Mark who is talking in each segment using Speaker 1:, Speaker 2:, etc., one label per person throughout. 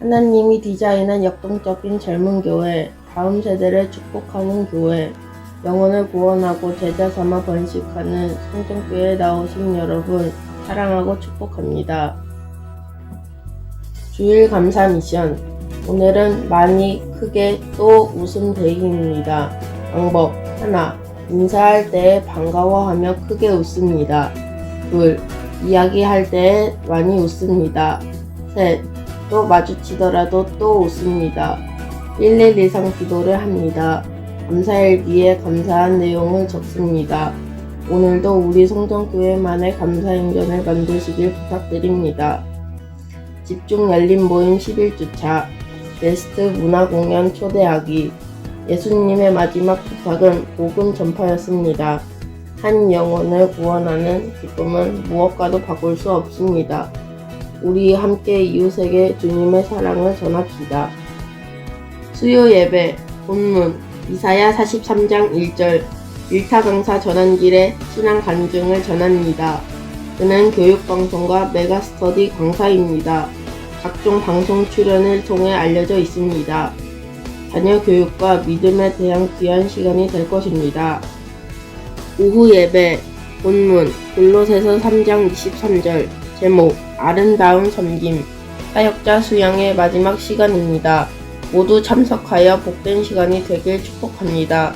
Speaker 1: 하나님이 디자인한 역동적인 젊은 교회, 다음 세대를 축복하는 교회, 영혼을 구원하고 제자 삼아 번식하는 성전교회에 나오신 여러분, 사랑하고 축복합니다. 주일 감사 미션. 오늘은 많이 크게 또 웃음 데이입니다. 방법 하나. 인사할 때 반가워하며 크게 웃습니다. 둘. 이야기할 때 많이 웃습니다. 셋. 또 마주치더라도 또 웃습니다. 112상 기도를 합니다. 감사일기에 감사한 내용을 적습니다. 오늘도 우리 성전교회만의 감사행전을 만드시길 부탁드립니다. 집중 열린 모임 11주차 베스트 문화공연 초대하기 예수님의 마지막 부탁은 복음 전파였습니다. 한 영혼을 구원하는 기쁨은 무엇과도 바꿀 수 없습니다. 우리 함께 이웃에게 주님의 사랑을 전합시다. 수요 예배 본문 이사야 43장 1절 일타 강사 전환길에 신앙 간증을 전합니다. 그는 교육방송과 메가스터디 강사입니다. 각종 방송 출연을 통해 알려져 있습니다. 자녀 교육과 믿음에 대한 귀한 시간이 될 것입니다. 오후 예배 본문 골로새서 3장 23절 제목 아름다운 섬김 사역자 수양의 마지막 시간입니다. 모두 참석하여 복된 시간이 되길 축복합니다.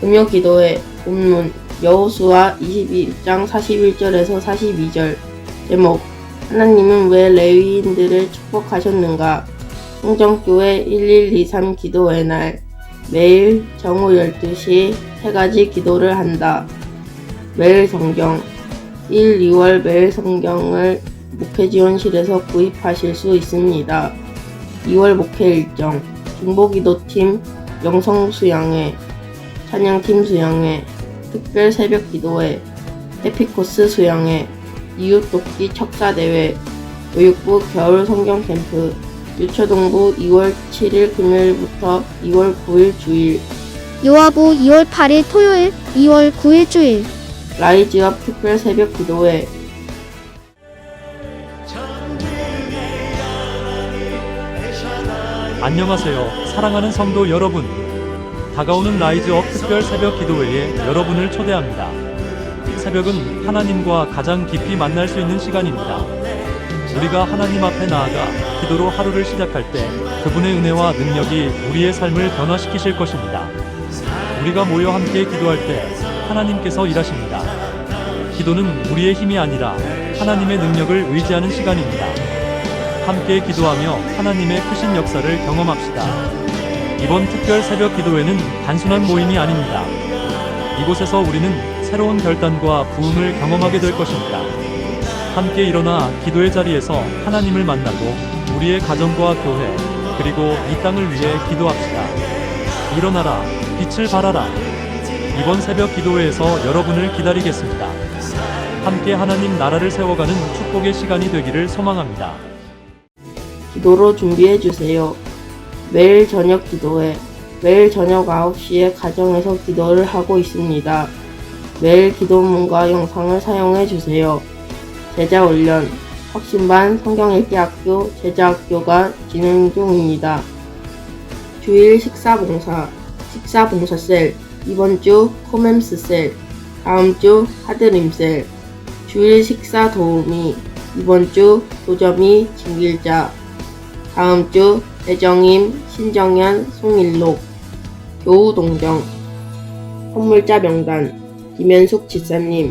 Speaker 1: 금요 기도회 본문 여호수아 21장 41절에서 42절 제목 하나님은 왜 레위인들을 축복하셨는가 성정교회 1123 기도회 날 매일 정오 12시 세 가지 기도를 한다. 매일 성경 1, 2월 매일 성경을 목회 지원실에서 구입하실 수 있습니다. 2월 목회 일정 중보기도팀 영성 수양회 찬양팀 수양회 특별 새벽 기도회 해피코스 수양회 이웃 돕기 척사 대회 교육부 겨울 성경 캠프 유초동부 2월 7일 금요일부터 2월 9일 주일
Speaker 2: 요아부 2월 8일 토요일, 2월 9일 주일.
Speaker 1: 라이즈업 특별 새벽 기도회
Speaker 3: 안녕하세요. 사랑하는 성도 여러분. 다가오는 라이즈업 특별 새벽 기도회에 여러분을 초대합니다. 새벽은 하나님과 가장 깊이 만날 수 있는 시간입니다. 우리가 하나님 앞에 나아가 기도로 하루를 시작할 때 그분의 은혜와 능력이 우리의 삶을 변화시키실 것입니다. 우리가 모여 함께 기도할 때 하나님께서 일하십니다. 기도는 우리의 힘이 아니라 하나님의 능력을 의지하는 시간입니다. 함께 기도하며 하나님의 크신 역사를 경험합시다. 이번 특별 새벽 기도회는 단순한 모임이 아닙니다. 이곳에서 우리는 새로운 결단과 부흥을 경험하게 될 것입니다. 함께 일어나 기도의 자리에서 하나님을 만나고 우리의 가정과 교회 그리고 이 땅을 위해 기도합시다. 일어나라 빛을 발하라. 이번 새벽 기도회에서 여러분을 기다리겠습니다. 함께 하나님 나라를 세워가는 축복의 시간이 되기를 소망합니다.
Speaker 1: 기도로 준비해 주세요. 매일 저녁 기도회 매일 저녁 9시에 가정에서 기도를 하고 있습니다. 매일 기도문과 영상을 사용해 주세요. 제자 훈련 확신반 성경읽기 학교 제자학교가 진행 중입니다. 주일 식사봉사 식사봉사셀 이번 주 코mem스셀 다음 주 하드림셀 주일 식사 도우미. 이번 주 도점이 진길자. 다음 주 대정임 신정현 송일록. 교우동정. 선물자 명단. 김현숙 지사님.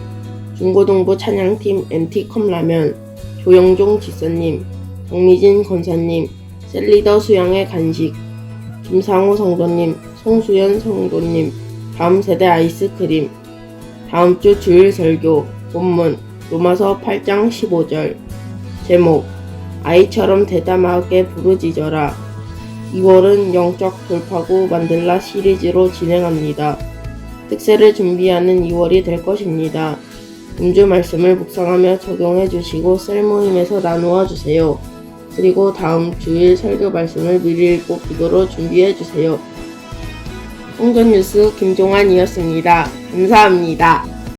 Speaker 1: 중고동부 찬양팀 MT컵라면. 조영종 지사님. 정미진 권사님. 셀리더 수양의 간식. 김상우 성도님. 송수연 성도님. 다음 세대 아이스크림. 다음 주 주일 설교 본문 로마서 8장 15절 제목 아이처럼 대담하게 부르짖어라 2월은 영적 돌파구 만들라 시리즈로 진행합니다. 특세를 준비하는 2월이 될 것입니다. 음주 말씀을 묵상하며 적용해 주시고 셀 모임에서 나누어 주세요. 그리고 다음 주일 설교 말씀을 미리 읽고 기도로 준비해 주세요. 홍전 뉴스 김종환이었습니다. 감사합니다.